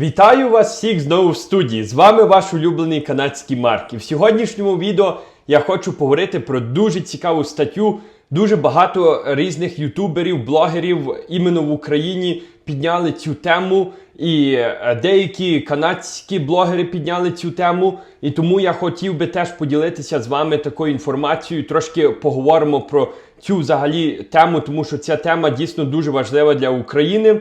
Вітаю вас всіх знову в студії. З вами ваш улюблений канадський Марк. І в сьогоднішньому відео я хочу поговорити про дуже цікаву статтю. Дуже багато різних ютуберів, блогерів іменно в Україні підняли цю тему, і е, деякі канадські блогери підняли цю тему. І тому я хотів би теж поділитися з вами такою інформацією. Трошки поговоримо про цю взагалі тему, тому що ця тема дійсно дуже важлива для України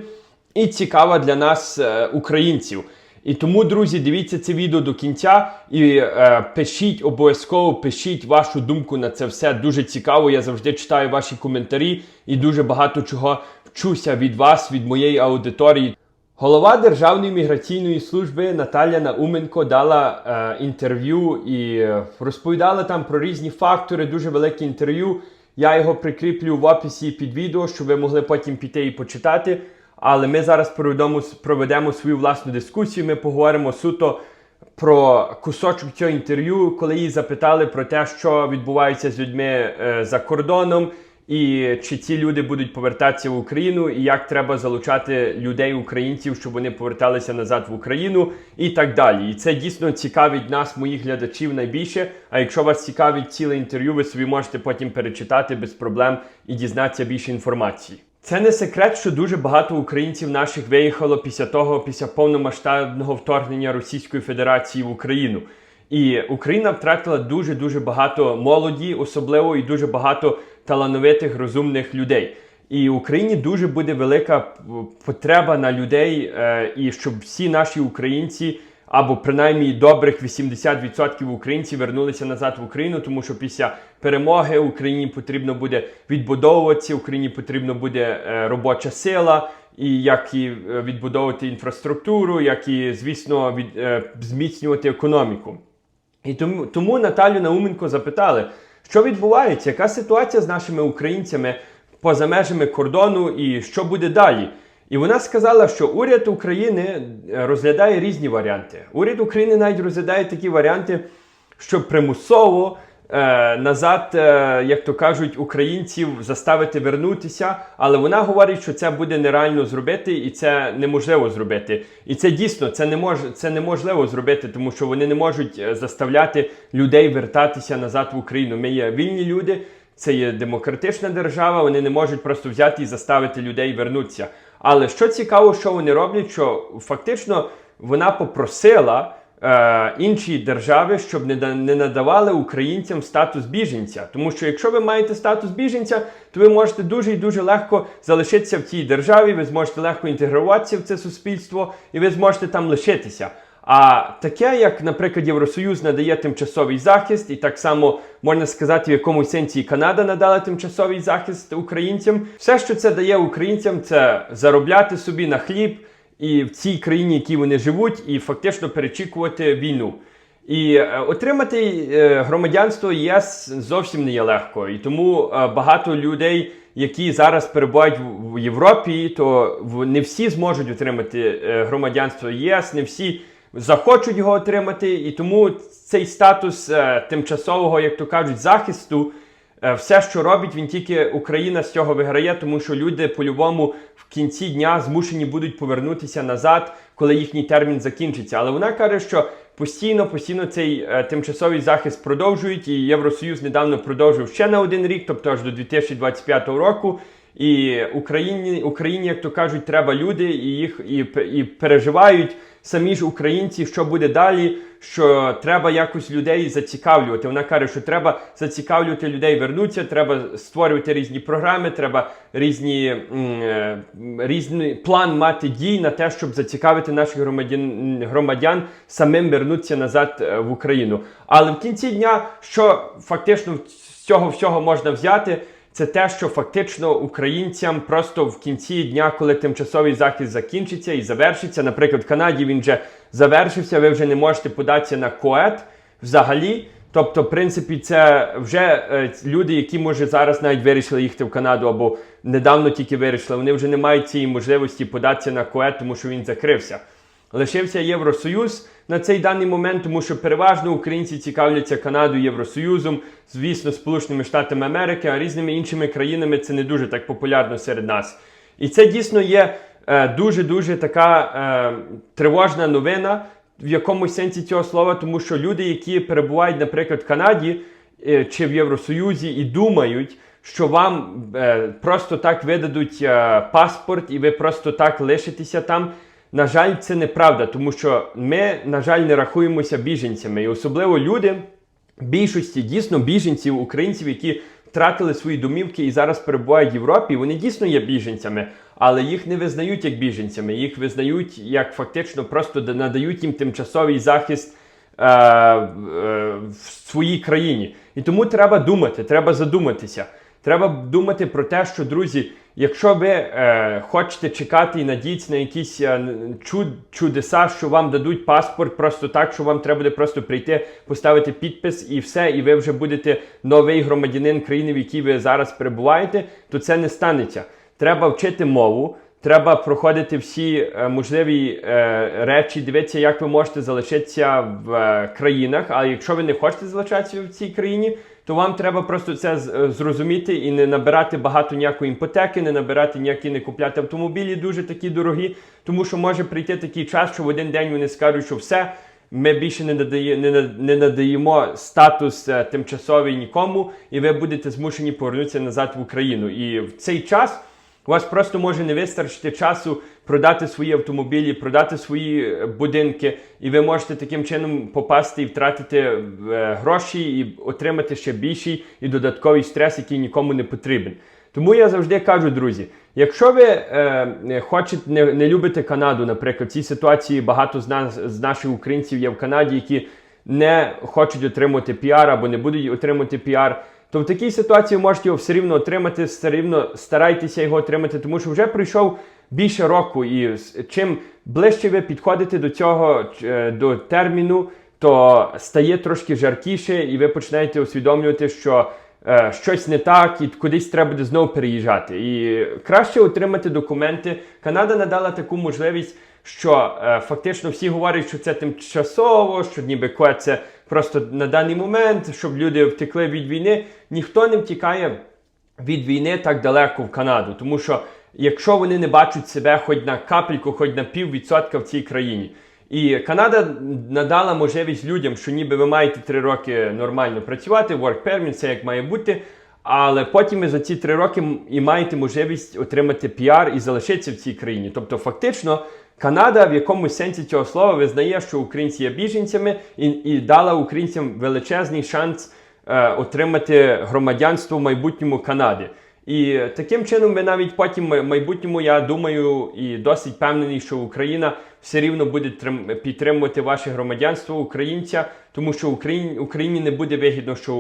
і цікава для нас, е, українців. І тому, друзі, дивіться це відео до кінця і е, пишіть обов'язково, пишіть вашу думку на це все. Дуже цікаво. Я завжди читаю ваші коментарі і дуже багато чого вчуся від вас, від моєї аудиторії. Голова Державної міграційної служби Наталя Науменко дала е, інтерв'ю і розповідала там про різні фактори, дуже велике інтерв'ю. Я його прикріплю в описі під відео, щоб ви могли потім піти і почитати. Але ми зараз проведемо, проведемо свою власну дискусію. Ми поговоримо суто про кусочок цього інтерв'ю, коли її запитали про те, що відбувається з людьми е, за кордоном, і чи ці люди будуть повертатися в Україну, і як треба залучати людей, українців, щоб вони поверталися назад в Україну, і так далі. І це дійсно цікавить нас, моїх глядачів, найбільше. А якщо вас цікавить ціле інтерв'ю, ви собі можете потім перечитати без проблем і дізнатися більше інформації. Це не секрет, що дуже багато українців наших виїхало після того, після повномасштабного вторгнення Російської Федерації в Україну. І Україна втратила дуже дуже багато молоді, особливо і дуже багато талановитих розумних людей. І Україні дуже буде велика потреба на людей, е, і щоб всі наші українці. Або принаймні добрих 80% українців вернулися назад в Україну, тому що після перемоги Україні потрібно буде відбудовуватися, Україні потрібно буде е, робоча сила, і як і е, відбудовувати інфраструктуру, як і, звісно, від, е, зміцнювати економіку. І тому, тому Наталю Науменко запитали, що відбувається, яка ситуація з нашими українцями поза межами кордону, і що буде далі. І вона сказала, що уряд України розглядає різні варіанти. Уряд України навіть розглядає такі варіанти, що примусово е, назад, е, як то кажуть, українців заставити вернутися. Але вона говорить, що це буде нереально зробити, і це неможливо зробити. І це дійсно це не мож, це неможливо зробити, тому що вони не можуть е, заставляти людей вертатися назад в Україну. Ми є вільні люди. Це є демократична держава, вони не можуть просто взяти і заставити людей вернутися. Але що цікаво, що вони роблять, що фактично вона попросила е, інші держави, щоб не, не надавали українцям статус біженця. Тому що якщо ви маєте статус біженця, то ви можете дуже і дуже легко залишитися в цій державі, ви зможете легко інтегруватися в це суспільство і ви зможете там лишитися. А таке, як, наприклад, Євросоюз надає тимчасовий захист, і так само можна сказати, в якомусь сенсі Канада надала тимчасовий захист українцям. Все, що це дає українцям, це заробляти собі на хліб і в цій країні, в якій вони живуть, і фактично перечікувати війну. І е, отримати е, громадянство ЄС зовсім не є легко. І тому е, багато людей, які зараз перебувають в Європі, то не всі зможуть отримати громадянство ЄС, не всі захочуть його отримати, і тому цей статус е, тимчасового, як то кажуть, захисту, е, все, що робить, він тільки Україна з цього виграє, тому що люди по-любому в кінці дня змушені будуть повернутися назад, коли їхній термін закінчиться. Але вона каже, що постійно, постійно цей е, тимчасовий захист продовжують, і Євросоюз недавно продовжив ще на один рік, тобто аж до 2025 року. І Україні, Україні, як то кажуть, треба люди, і їх і, і переживають самі ж українці, що буде далі, що треба якось людей зацікавлювати. Вона каже, що треба зацікавлювати людей, вернутися, треба створювати різні програми, треба різні, е, різний план мати дій на те, щоб зацікавити наших громадян громадян самим вернутися назад е, в Україну. Але в кінці дня, що фактично з цього всього можна взяти це те, що фактично українцям просто в кінці дня, коли тимчасовий захист закінчиться і завершиться, наприклад, в Канаді він вже завершився, ви вже не можете податися на коет взагалі. Тобто, в принципі, це вже е, люди, які може зараз навіть вирішили їхати в Канаду або недавно тільки вирішили, вони вже не мають цієї можливості податися на коет, тому що він закрився. Лишився Євросоюз на цей даний момент, тому що переважно українці цікавляться Канадою, Євросоюзом, звісно, Сполученими Штатами Америки, а різними іншими країнами це не дуже так популярно серед нас. І це дійсно є дуже-дуже така е, тривожна новина в якомусь сенсі цього слова, тому що люди, які перебувають, наприклад, в Канаді е, чи в Євросоюзі і думають, що вам е, просто так видадуть е, паспорт і ви просто так лишитеся там. На жаль, це неправда, тому що ми, на жаль, не рахуємося біженцями. І особливо люди, більшості дійсно біженців, українців, які втратили свої домівки і зараз перебувають в Європі, вони дійсно є біженцями, але їх не визнають як біженцями, їх визнають як фактично просто да- надають їм тимчасовий захист е, е, в своїй країні. І тому треба думати, треба задуматися. Треба думати про те, що друзі, якщо ви е, хочете чекати і надіятися на якісь е, чуд, чудеса, що вам дадуть паспорт просто так, що вам треба буде просто прийти, поставити підпис і все, і ви вже будете новий громадянин країни, в якій ви зараз перебуваєте, то це не станеться. Треба вчити мову. Треба проходити всі е, можливі е, речі, дивитися, як ви можете залишитися в е, країнах. А якщо ви не хочете залишатися в цій країні, то вам треба просто це е, зрозуміти і не набирати багато ніякої іпотеки, не набирати ніякі, не купляти автомобілі дуже такі дорогі, тому що може прийти такий час, що в один день вони скажуть, що все. Ми більше не, надає, не, не надаємо статус е, тимчасовий нікому, і ви будете змушені повернутися назад в Україну. І в цей час у вас просто може не вистачити часу продати свої автомобілі, продати свої е, будинки, і ви можете таким чином попасти і втратити е, гроші і отримати ще більший і додатковий стрес, який нікому не потрібен. Тому я завжди кажу, друзі, якщо ви е, хочете, не, не любите Канаду, наприклад, в цій ситуації багато з нас з наших українців є в Канаді, які не хочуть отримати піар або не будуть отримати піар, то в такій ситуації можете його все рівно отримати, все рівно старайтеся його отримати, тому що вже пройшов більше року, і чим ближче ви підходите до цього е, до терміну, то стає трошки жаркіше, і ви починаєте усвідомлювати, що щось не так, і кудись треба буде знову переїжджати. І краще отримати документи. Канада надала таку можливість, що е, фактично всі говорять, що це тимчасово, що ніби це просто на даний момент, щоб люди втекли від війни. Ніхто не втікає від війни так далеко в Канаду, тому що якщо вони не бачать себе хоч на капельку, хоч на пів відсотка в цій країні. І Канада надала можливість людям, що ніби ви маєте три роки нормально працювати, work permit, це як має бути. Але потім ви за ці три роки і маєте можливість отримати піар і залишитися в цій країні. Тобто, фактично, Канада в якомусь сенсі цього слова визнає, що українці є біженцями, і, і дала українцям величезний шанс е, отримати громадянство в майбутньому Канади. І таким чином ви навіть потім в майбутньому, я думаю, і досить впевнений, що Україна все рівно буде трим- підтримувати ваше громадянство українця, тому що Україні, Україні не буде вигідно, що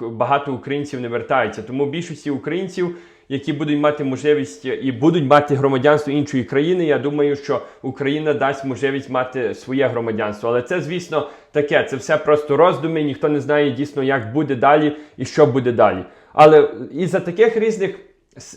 багато українців не вертаються. Тому більшості українців, які будуть мати можливість і будуть мати громадянство іншої країни, я думаю, що Україна дасть можливість мати своє громадянство. Але це, звісно, таке. Це все просто роздуми. Ніхто не знає дійсно, як буде далі і що буде далі. Але і за таких різних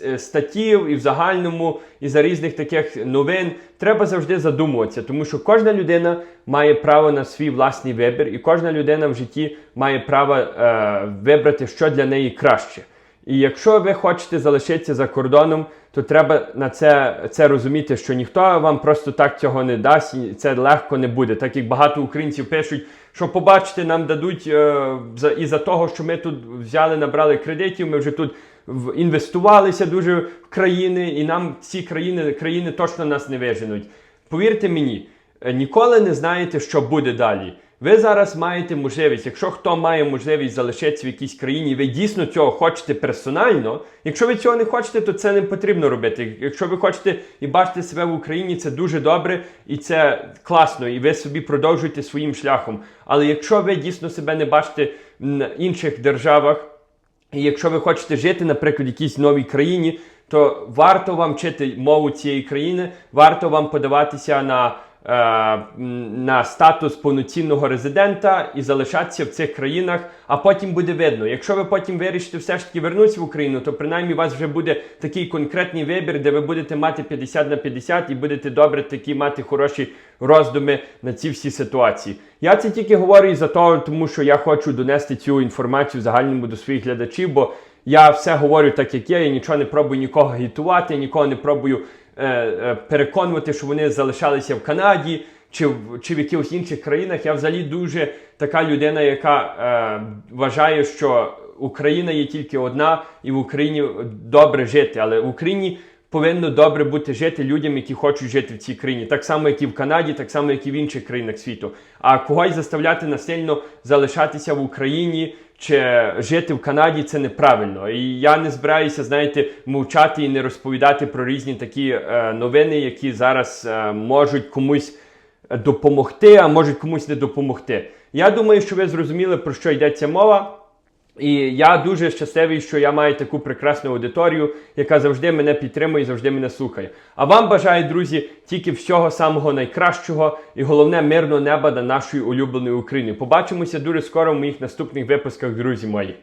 е, статтів і в загальному, і за різних таких новин треба завжди задумуватися, тому що кожна людина має право на свій власний вибір, і кожна людина в житті має право е, вибрати, що для неї краще. І якщо ви хочете залишитися за кордоном, то треба на це, це розуміти, що ніхто вам просто так цього не дасть, і це легко не буде. Так як багато українців пишуть, що побачите, нам дадуть е, за, із-за того, що ми тут взяли, набрали кредитів, ми вже тут інвестувалися дуже в країни, і нам ці країни, країни точно нас не виженуть. Повірте мені, е, ніколи не знаєте, що буде далі. Ви зараз маєте можливість, якщо хто має можливість залишитися в якійсь країні, ви дійсно цього хочете персонально. Якщо ви цього не хочете, то це не потрібно робити. Якщо ви хочете і бачите себе в Україні, це дуже добре і це класно, і ви собі продовжуєте своїм шляхом. Але якщо ви дійсно себе не бачите в інших державах, і якщо ви хочете жити, наприклад, в якійсь новій країні, то варто вам вчити мову цієї країни, варто вам подаватися на, на статус повноцінного резидента і залишатися в цих країнах, а потім буде видно. Якщо ви потім вирішите все ж таки вернутися в Україну, то принаймні у вас вже буде такий конкретний вибір, де ви будете мати 50 на 50 і будете добре такі мати хороші роздуми на ці всі ситуації. Я це тільки говорю із-за того, тому що я хочу донести цю інформацію загальному до своїх глядачів, бо я все говорю так, як є, я нічого не пробую нікого агітувати, нікого не пробую е, е, переконувати, що вони залишалися в Канаді чи в, чи в якихось інших країнах. Я взагалі дуже така людина, яка е, вважає, що Україна є тільки одна, і в Україні добре жити. Але в Україні повинно добре бути жити людям, які хочуть жити в цій країні. Так само, як і в Канаді, так само, як і в інших країнах світу. А когось заставляти насильно залишатися в Україні. Чи жити в Канаді це неправильно, і я не збираюся, знаєте, мовчати і не розповідати про різні такі е, новини, які зараз е, можуть комусь допомогти, а можуть комусь не допомогти. Я думаю, що ви зрозуміли, про що йдеться мова. І я дуже щасливий, що я маю таку прекрасну аудиторію, яка завжди мене підтримує і завжди мене слухає. А вам бажаю, друзі, тільки всього самого найкращого і головне мирного неба на нашої улюбленої України. Побачимося дуже скоро в моїх наступних випусках, друзі мої.